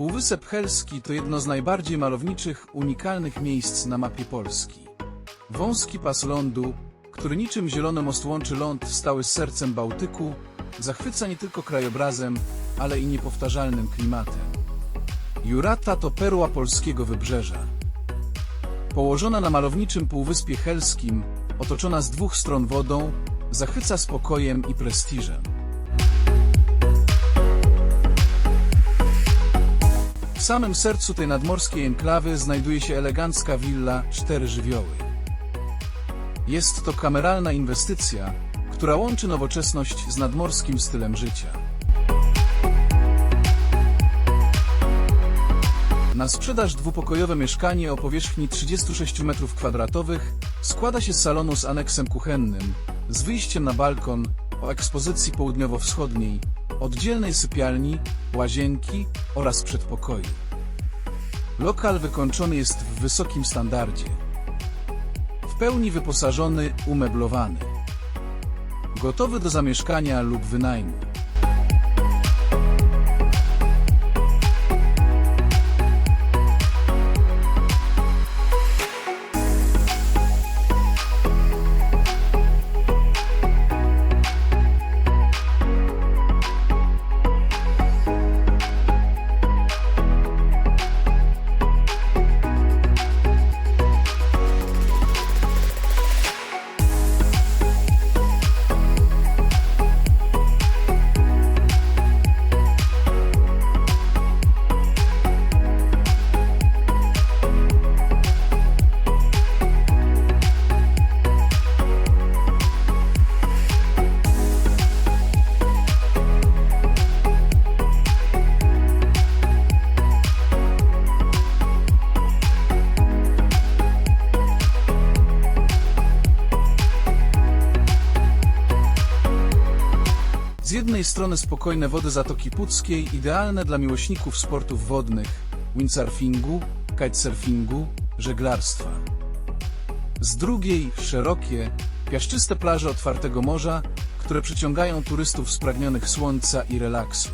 Półwysep Helski to jedno z najbardziej malowniczych, unikalnych miejsc na mapie Polski. Wąski pas lądu, który niczym zielony most łączy ląd stały z sercem Bałtyku, zachwyca nie tylko krajobrazem, ale i niepowtarzalnym klimatem. Jurata to perła polskiego wybrzeża. Położona na malowniczym Półwyspie Helskim, otoczona z dwóch stron wodą, zachwyca spokojem i prestiżem. W samym sercu tej nadmorskiej enklawy znajduje się elegancka willa Cztery Żywioły. Jest to kameralna inwestycja, która łączy nowoczesność z nadmorskim stylem życia. Na sprzedaż dwupokojowe mieszkanie o powierzchni 36 m2 składa się z salonu z aneksem kuchennym, z wyjściem na balkon o ekspozycji południowo-wschodniej, oddzielnej sypialni, łazienki oraz przedpokoju. Lokal wykończony jest w wysokim standardzie. W pełni wyposażony, umeblowany. Gotowy do zamieszkania lub wynajmu. Z jednej strony spokojne wody Zatoki Puckiej, idealne dla miłośników sportów wodnych, windsurfingu, kitesurfingu, żeglarstwa. Z drugiej szerokie, piaszczyste plaże otwartego morza, które przyciągają turystów spragnionych słońca i relaksu.